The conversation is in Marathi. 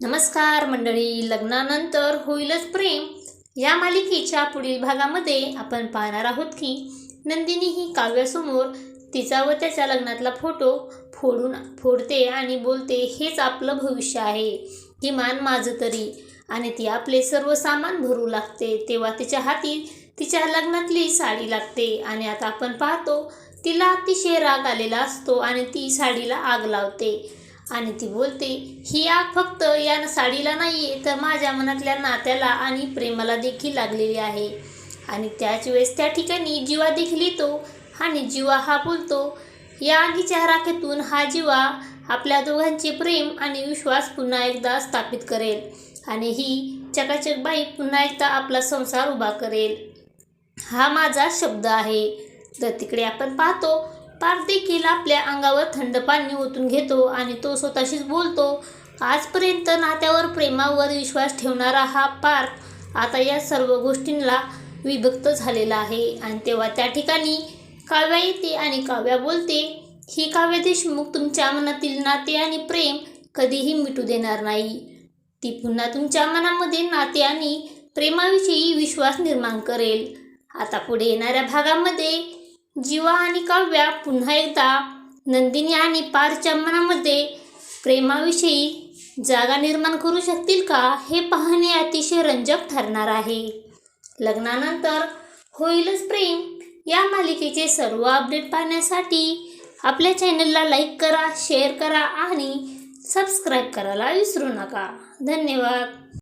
नमस्कार मंडळी लग्नानंतर होईलच प्रेम. या मालिकेच्या पुढील भागामध्ये आपण पाहणार आहोत की नंदिनी ही काव्यासमोर तिचा व त्याच्या लग्नातला फोटो फोडून फोडते आणि बोलते हेच आपलं भविष्य आहे. किमान माझं तरी. आणि ती आपले सर्व सामान भरू लागते. तेव्हा तिच्या हाती तिच्या लग्नातली साडी लागते आणि आता आपण पाहतो तिला अतिशय राग आलेला असतो आणि ती साडीला आग लावते. आणि ती बोलते ही आग फक्त या साडीला नाही तर माझ्या मनातल्या नात्याला आणि प्रेमाला देखील लागलेली आहे. आणि त्याच वेळेस त्या ठिकाणी जीवा देखील येतो आणि जीवा हा बोलतो या आगीच्या राखेतून हा जीवा आपल्या दोघांचे प्रेम आणि विश्वास पुन्हा एकदा स्थापित करेल आणि ही चकाचक बाई पुन्हा एकदा आपला संसार उभा करेल. हा माझा शब्द आहे. तर तिकडे आपण पाहतो पार्थ देखील आपल्या अंगावर थंड पाणी ओतून घेतो आणि तो स्वतःशीच बोलतो आजपर्यंत नात्यावर प्रेमावर विश्वास ठेवणारा हा पार्थ आता या सर्व गोष्टींना विभक्त झालेला आहे. आणि तेव्हा त्या ठिकाणी काव्या येते आणि काव्या बोलते ही काव्य देशमुख तुमच्या मनातील नाते आणि प्रेम कधीही मिटू देणार नाही. ती पुन्हा तुमच्या मनामध्ये नाते आणि प्रेमाविषयी विश्वास निर्माण करेल. आता पुढे येणाऱ्या भागामध्ये जीवा आणि काव्या पुन्हा एकदा नंदिनी आणि पारच्या मनामध्ये प्रेमाविषयी जागा निर्माण करू शकतील का हे पाहणे अतिशय रंजक ठरणार आहे. लग्नानंतर होईलच प्रेम. या मालिकेचे सर्व अपडेट पाहण्यासाठी आपल्या चॅनलला लाईक करा शेअर करा आणि सबस्क्राईब करायला विसरू नका. धन्यवाद.